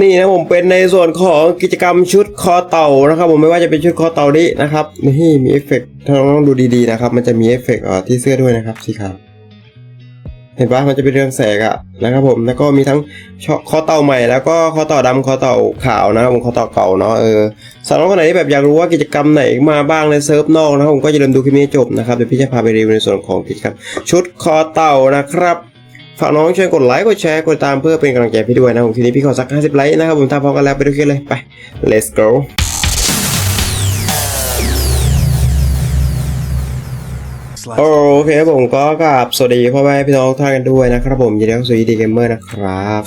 นี่นะผมเป็นในส่วนของกิจกรรมชุดคอเต่านะครับ ผมไม่ว่าจะเป็นชุดคอเต่านี้นะครับนี่มีเอฟเฟกต์ถ้าน้องดูดีๆนะครับ มันจะมีเอฟเฟกต์ที่เสื้อด้วยนะครับสีขาวเห็นปะมันจะเป็นเรื่องแสกอะนะครับผมแล้วก็มีทั้งคอเต่าใหม่แล้วก็คอเต่าดำคอเต่าขาวนะครับผมคอเต่าเก่าเนาะเออสำหรับคนไหนที่แบบอยากรู้ว่ากิจกรรมไหนมาบ้างในเซิร์ฟนอกนะครับผมก็อย่าลืมดูคลิปนี้จบนะครับเดี๋ยวพี่จะพาไปรีวิวในส่วนของกิจกรรมชุดคอเต่านะครับ ฝากน้องช่วยกดไลค์กดแชร์กดตามเพื่อเป็นกำลังใจพี่ด้วยนะผมทีนี้พี่ขอสัก 50 ไลค์นะครับผมทำพร้อมกันแล้วไปดูกันเลยไป let's go โอเคครับผมก็กราบสวัสดีพ่อแม่พี่น้องท่านกันด้วยนะครับผมยินดีต้อนรับสู่ดีเกมเมอร์นะครับ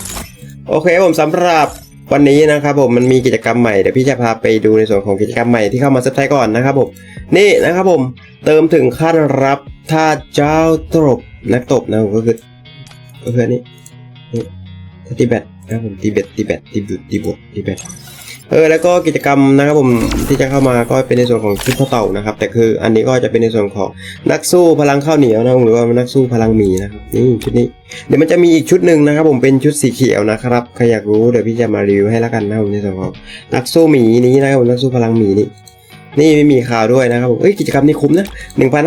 โอเคผมสำหรับวันนี้นะครับผมมันมีกิจกรรมใหม่เดี๋ยวพี่จะพาไปดูในส่วนของกิจกรรมใหม่ที่เข้ามาเซฟไทยก่อนนะครับผมนี่นะครับผมเติมถึงขั้นรับท่าเจ้าตบนักตบนะก็คือ ก็คืออันนี้นี่ตีแบตนะครับผมตีแบตตีแบตตีบุดตีบดตีแบตเออแล้วก็กิจกรรมนะครับผมที่จะเข้ามาก็เป็นในส่วนของชุดข้าวเต่านะครับ แต่คืออันนี้ก็จะเป็นในส่วนของนักสู้พลังข้าวเหนียวนะครับหรือว่านักสู้พลังหมีนะครับนี่ชุดนี้ เดี๋ยวมันจะมีอีกชุดหนึ่งนะครับ ผมเป็นชุดสีเขียวนะครับใครอยากรู้เดี๋ยวพี่จะมารีวิวให้ล้วกันนะครับผมในส่วนของนักสู้หมีนี้นะครับผมนักสู้พลังหมีนี้นี่ไม่มีข่าวด้วยนะครับผมเอ้ยกิจกรรมนี้คุ้มนะ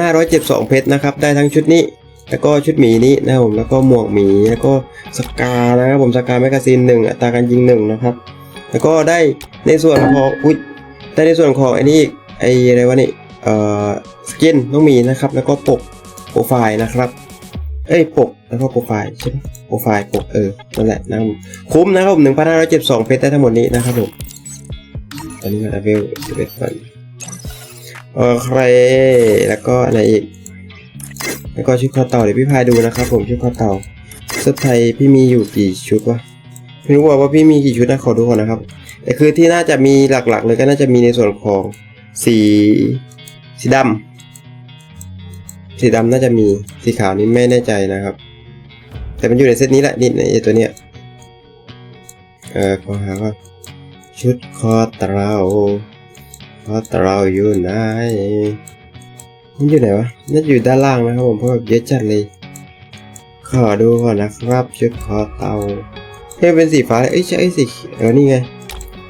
1,572เพชรนะครับได้ทั้งชุดนี้ แล้วก็ชุดหมีนี้นะครับผมแล้วก็หมวกหมีแล้วก็สกานะครับผมสกาแมกกาซีนหนึ่งอัตราการยิงหนึ่งนะครับ แล้วก็ได้ในส่วนของอุ้ยได้ในส่วนของไอ้นี่อีกไอ้อะไรวะนี่เอ่อสกินน้องมีนะครับ แล้วก็ปกโปรไฟล์นะครับเอ้ยปกแล้วก็โปรไฟล์ใช่ไหมโปรไฟล์ปกเออนั่นแหละนะครับผมคุ้มนะครับผมหนึ่งพันห้าร้อยเจ็ดสองเพชรได้ทั้งหมดนี้นะครับผมตอนนี้มาเลเวลสิบเอ็ดก่อนโอเคแล้วก็อะไรอีก แล้วก็ชุดคอเต่าเดี๋ยวพี่พายดูนะครับ ผมชุดคอเต่าเสื้อไทยพี่มีอยู่กี่ชุดวะไม่รู้ว่าว่าพี่มีกี่ชุดนะขอดูก่อนนะครับแต่คือที่น่าจะมีหลักๆ เลยก็น่าจะมีในส่วนของสีสีดำสีดำน่าจะมีสีขาวนี่ไม่แน่ใจนะครับ แต่มันอยู่ในเซตนี้แหละนี่ในตัวเนี้ยเออขอหาว่าชุดคอเต่าคอเต่าอยู่ไหน มันอยู่ไหนวะน่าอยู่ด้านล่างนะครับผมเพราะแบบเยอะจัดเลย ขอดูก่อนนะครับชุดคอเตาเฮ้ยเป็นสีฟ้าเลยเอ้ยใช่ไอ้สีเออนี่ไง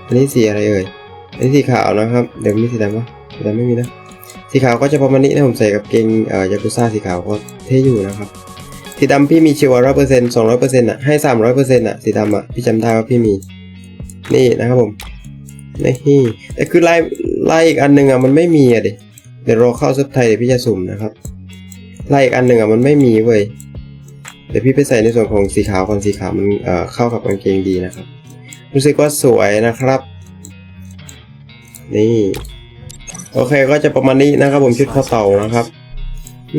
อันนี้สีอะไรเอ่ย อันนี้สีขาวนะครับ เดี๋ยวมีสีดำปะสีดำไม่มีนะ สีขาวก็จะประมาณนี้นะผมใส่กับเกงเอ่อยากุซ่าสีขาวก็เท่อยู่นะครับ สีดำพี่มีชิวร้อยเปอร์เซ็นต์สองร้อยเปอร์เซ็นต์อะให้สามร้อยเปอร์เซ็นต์อะสีดำอะพี่จำได้ว่าพี่มี นี่นะครับผมนี่แต่คือไล่ไล่อีกอันหนึ่งอะมันไม่มีอะดิ ดี๋ยวรอเข้าซับไทยเดี๋ยวพี่จะสุ่มนะครับไล่อีกอันหนึ่งอะมันไม่มีเว้ยเดี๋ยวพี่ไปใส่ในส่วนของสีขาวก่อนสีขาวมันเอ่อเข้ากับกางเกงดีนะครับ รู้สึกว่าสวยนะครับ นี่โอเคก็จะประมาณนี้นะครับผมชุดข้อเต่านะครับ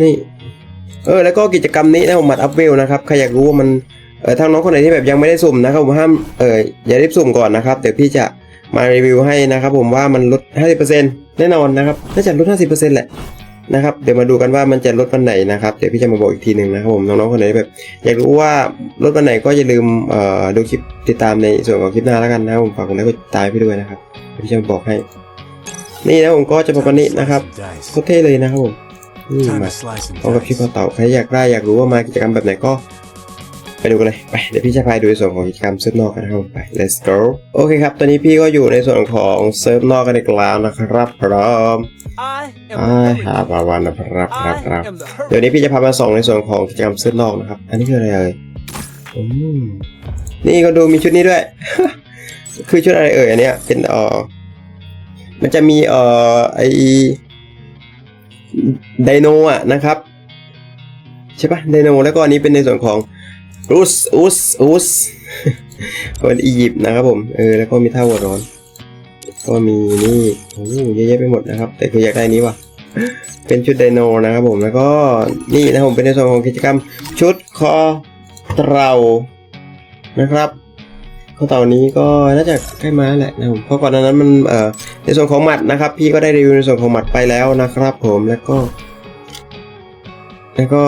นี่เออแล้วก็กิจกรรมนี้นะผมมัดอัพเวลนะครับใครอยากรู้ว่ามันเออทางน้องคนไหนที่แบบยังไม่ได้สุ่มนะครับผมห้ามเอออย่ารีบสุ่มก่อนนะครับเดี๋ยวพี่จะมารีวิวให้นะครับผมว่ามันลด 50% แน่นอนนะครับน่าจะลด 50%แหละนะครับเดี๋ยวมาดูกันว่ามันจะลดวันไหนนะครับเดี๋ยวพี่จะมาบอกอีกทีหนึ่งนะครับผมน้องๆคนไหนแบบอยากรู้ว่าลดวันไหนก็อย่าลืมดูคลิปติดตามในส่วนของคลิปหน้าแล้วกันนะครับผมฝากกดไลค์กดติดตามพี่ด้วยนะครับพี่จะมาบอกให้ นี่นะผมก็จะประมาณนี้นะครับโคตรเท่เลยนะครับผมนี่มาพร้อมกับชิปเต่าใครอยากได้อยากรู้ว่ามากิจกรรมแบบไหนก็ ไปดูกันเลยไปเดี๋ยวพี่จะพาดูในส่วนของกิจกรรมเซิร์ฟนอกกันนะครับไป let's go โอเคครับ ตอนนี้พี่ก็อยู่ในส่วนของเซิร์ฟนอกกันอีกแล้วนะครับพร้อม I อ่า am หาบาวันนะครับครับครับเดี๋ยวนี้พี่จะพามาส่องในส่วนของกิจกรรมเซิร์ฟนอกนะครับ อันนี้คืออะไรเอ่ยอืมนี่ก็ดูมีชุดนี้ด้วย คือชุดอะไรเอ่ยอันเนี้ยเป็นเออมันจะมีเออไอไดโนอะนะครับใช่ปะไดโนแล้วก็อันนี้เป็นในส่วนของ อุสอุสอุสเป็นอียิปต์นะครับผม เออ แล้วก็มีท่าหัวร้อน ก็มีนี่โอ้เยอะแยะไปหมดนะครับ แต่คืออยากได้นี้ว่ะ เป็นชุดไดโนนะครับผม แล้วก็นี่นะผมเป็นในส่วนของกิจกรรม ชุดคอเต่านะครับคอเต่านี้ก็น่าจะใกล้มาแหละนะผม เพราะก่อนหน้านั้นมัน เอ่อ ในส่วนของหมัดนะครับ พี่ก็ได้รีวิวในส่วนของหมัดไปแล้วนะครับ ผม แล้วก็ แล้วก็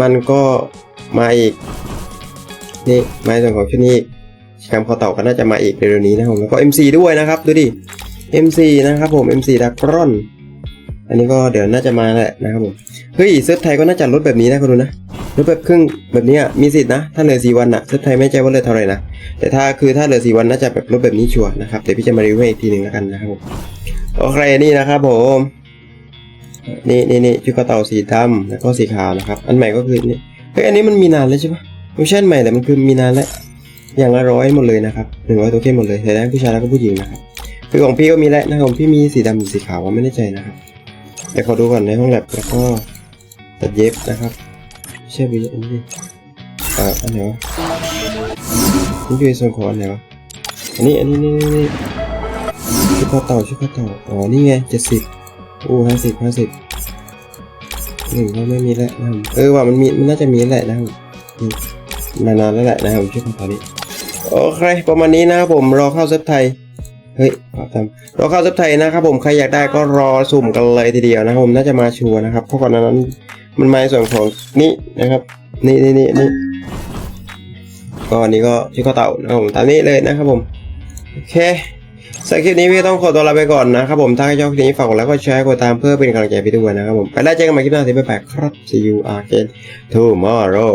มันก็ มาอีก นี่มาส่วนของชุดนี้อีกกิจกรรมคอเต่าก็น่าจะมาอีกเร็วๆนี้นะผมแล้วก็ MC ด้วยนะครับ ดูดิ MC นะครับผม MC ดักรอน อันนี้ก็เดี๋ยวน่าจะมาแหละนะครับผม เฮ้ยเซิร์ฟไทยก็น่าจะลดแบบนี้นะคุณดูนะรถแบบครึ่งแบบนี้มีสิทธินะ ถ้าเหลือสี่วันอะเซิร์ฟไทยไม่ใจว่าเหลือเท่าไหร่นะ แต่ถ้าคือถ้าเหลือสี่วันน่าจะแบบรถแบบนี้ชัวร์นะครับ เดี๋ยวพี่จะมารีวิวให้อีกทีหนึ่งแล้วกันนะครับผม โอเคนี่นะครับผมนี่นี่นี่ชุดกระเต่าสีดำแล้วก็สีขาวนะครับ อันใหม่ก็คือนี่ เฮ้ยอันนี้มันมีนานแล้วใช่ปะไม่ใช่อันใหม่แต่มันคือมีนานแล้ว อย่างละร้อยหมดเลยนะครับหนึ่งร้อยตัวเข้มหมดเลยแต่ได้ผู้ชายแล้วก็ผู้หญิงนะครับคือของพี่ก็มีแล้วนะของพี่มีสีดำหรือสีขาวว่าไม่แน่ใจนะครับเดี๋ยวขอดูก่อนในห้องแลบแล้วก็ตัดเย็บนะครับไม่ใช่อันนี้อ่ออันไหนวะนี่คือส่วนของอันไหนวะอันนี้อันนี้นี่นี่นี่ชุดข้าเต่าชุดข้าเต่าอ๋อนี่ไงเจ็ดสิบอู้ห้าสิบห้าสิบ หนึ่งก็ไม่มีแล้วนะครับเออว่ามันมีมันน่าจะมีแหละนะครับอืมนานๆแล้วแหละนะครับชุดข้าวเต่านี้โอเคประมาณนี้นะครับผมรอเข้าเซฟไทยเฮ้ยขอทำรอเข้าเซฟไทยนะครับผมใครอยากได้ก็รอสุ่มกันเลยทีเดียวนะครับผมน่าจะมาชัวร์นะครับเพราะก่อนหนานั้นมันมาในส่วนของนี่นะครับ นี่นี่นี่นี่ก็อันนี้ก็ชื่อข้าวเต่านะครับผมตามนี้เลยนะครับผมโอเค สำหรับคลิปนี้พี่ต้องขอตัวลาไปก่อนนะครับผมถ้าชอบคลิปนี้ฝากกดไลค์กดแชร์กดตามเพื่อเป็นกำลังใจพี่ด้วยนะครับผมไปแล้วเจอกันใหม่คลิปหน้าที่ไปแปลกครับ see you again tomorrow